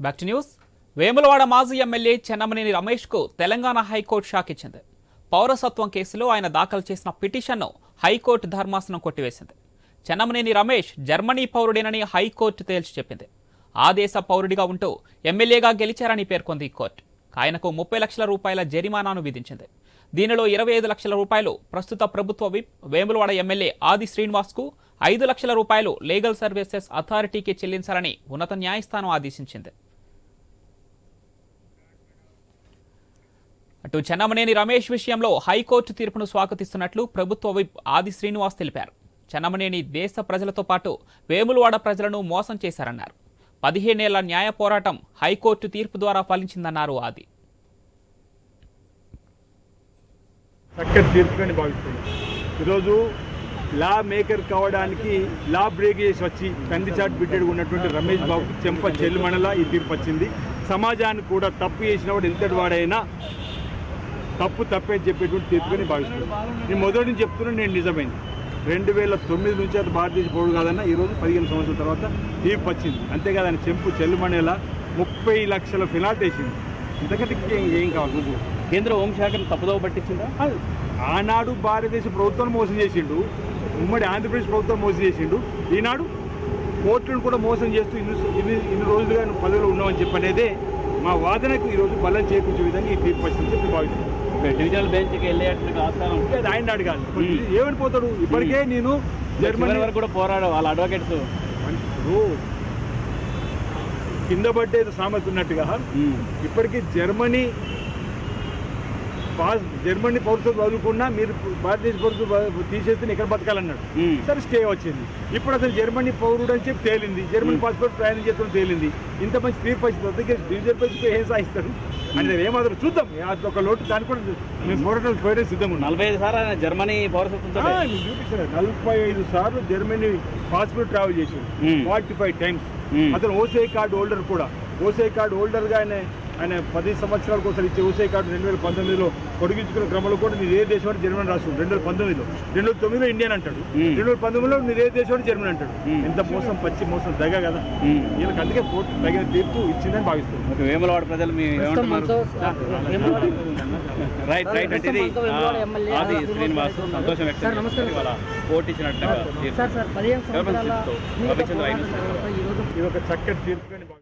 Back to news. Vemulawada మాజీ MLA Chennamaneni రమేష్కు Telangana high court shock ఇచ్చింది. పౌరసత్వం కేసులో ఆయన దాఖలు చేసిన పిటిషన్ను హైకోర్టు ధర్మాసనం కొట్టివేసింది. చెన్నమనేని రమేష్ జర్మనీ పౌరుడేనని హైకోర్టు తేల్చి చెప్పింది. ఆ దేశ పౌరుడిగా ఉంటూ ఎమ్మెల్యేగా గెలిచారని పేర్కొంది కోర్టు. ఆయనకు ముప్పై లక్షల రూపాయల జరిమానాను విధించింది. దీనిలో ఇరవై ఐదు లక్షల రూపాయలు ప్రస్తుత ప్రభుత్వ విప్ వేములవాడ ఎమ్మెల్యే ఆది శ్రీనివాస్కు ఐదు లక్షల రూపాయలు లీగల్ సర్వీసెస్ అథారిటీకి చెల్లించాలని ఉన్నత న్యాయస్థానం ఆదేశించింది. అటు చెన్నమనేని రమేష్ విషయంలో హైకోర్టు తీర్పును స్వాగతిస్తున్నట్లు ప్రభుత్వ విప్ ఆది శ్రీనివాస్ తెలిపారు. చెన్నమనేని దేశ ప్రజలతో పాటు వేములవాడ ప్రజలను మోసం చేశారన్నారు. పదిహేనేళ్ళ న్యాయ పోరాటం హైకోర్టు తీర్పు ద్వారా ఫలించిందన్నారు ఆది. చక్కటి తీర్పుని భావిస్తున్నాను ఈరోజు లా మేకర్ కావడానికి లా బ్రేక్ చేసి వచ్చి కంది చాటు బిడ్డడు ఉన్నటువంటి రమేష్ బాబుకి చెంప చెల్లుమణలా ఈ తీర్పు వచ్చింది. సమాజానికి కూడా తప్పు చేసిన వాడు ఎంతటి వాడైనా తప్పు తప్పే అని చెప్పేటువంటి తీర్పుని భావిస్తున్నాను నేను మొదటి నుంచి చెప్తున్నాను నేను నిజమైంది. రెండు వేల తొమ్మిది నుంచి అది భారతదేశ పౌరుడు కాదన్న ఈరోజు పదిహేను సంవత్సరాల తర్వాత తీర్పు వచ్చింది. అంతేకాదు ఆయన చెంపు చెల్లుమణేలా ముప్పై లక్షల ఫినాల్ట్ వేసింది ఇంతకంటే ఏం కావాలి కేంద్ర హోంశాఖను తప్పుదోవ పట్టించిందా? ఆనాడు భారతదేశ ప్రభుత్వం మోసం చేసిండు. ఉమ్మడి ఆంధ్రప్రదేశ్ ప్రభుత్వం మోసం చేసిండు. ఈనాడు కోర్టులను కూడా మోసం చేస్తూ ఇన్ని ఇన్ని ఇన్ని రోజులుగా నువ్వు పదవిలో ఉన్నావని చెప్పనేదే మా వాదనకు ఈరోజు బలం చేకూర్చే విధంగా ఈ తీర్పు వచ్చిందని చెప్పి భావిస్తున్నాను. డివిజనల్ బెంచ్కి వెళ్ళేట్టుగా ఆస్థానం అంటే అది ఆయన అడగాలి. ఏమని పోతాడు? ఇప్పటికే నేను జర్మనీ వరకు కూడా పోరాడు వాళ్ళ అడ్వకేట్స్ కింద పడ్డేది సామెత ఉన్నట్టుగా. ఇప్పటికీ జర్మనీ జర్మనీ పౌరసత్వం చదువుకున్నా మీరు భారతదేశ పౌరసత్వం తీసేస్తే ఇక్కడ బతకాలన్నాడు. సరే స్టే వచ్చింది. ఇప్పుడు అసలు జర్మనీ పౌరుడు అని చెప్పి తేలింది. జర్మనీ పాస్పోర్ట్ ప్రయాణం చేస్తాం తేలింది. ఇంత మంచి తీర్పు వచ్చింది అందుకే పచ్చి ఏం సాధిస్తారు? అని ఏమాత్రం చూద్దాం. అది ఒక లోటు దాన్ని కూడా మేము పోరాటం పోయడం సిద్ధం నలభై ఐదు సార్లు ఆయన జర్మనీ పౌరసత్వంతో నలభై ఐదు సార్లు జర్మనీ పాస్పోర్ట్ ట్రావెల్ చేసిండు మ్మ్. Forty five times. అతను ఓసీఐ కార్డు హోల్డర్ కూడా. ఓసీఐ కార్డు హోల్డర్గా ఆయన ఆయన పది సంవత్సరాలకు ఒకసారి ఇచ్చే ఓసీఐ కార్డు రెండు వేల పంతొమ్మిదిలో పొడిగించుకున్న క్రమంలో కూడా మీరు ఏ దేశం అని జర్మనీ రాస్తుంది రెండు వేల పంతొమ్మిదిలో. రెండు వేల తొమ్మిదిలో ఇండియన్ అంటాడు. రెండు వేల పంతొమ్మిదిలో మీరు ఏ దేశం అని జర్మనీ అంటాడు. ఎంత మోసం పచ్చి మోసం దగ్గ కదా? వీళ్ళకి అందుకే కోర్టు తగిన తీర్పు ఇచ్చిందని భావిస్తున్నాను. ఓకే వేములవాడ ప్రజలు మీ ఏమంటున్నారు? రైట్ రైట్ అంటే ఇది ఆ, ఆది శ్రీనివాస్ సంతోషం వ్యక్తం. ఇవాళ ఇచ్చినట్టుగా సంవత్సరాల ఈరోజు ఇది ఒక చక్కటి తీర్పు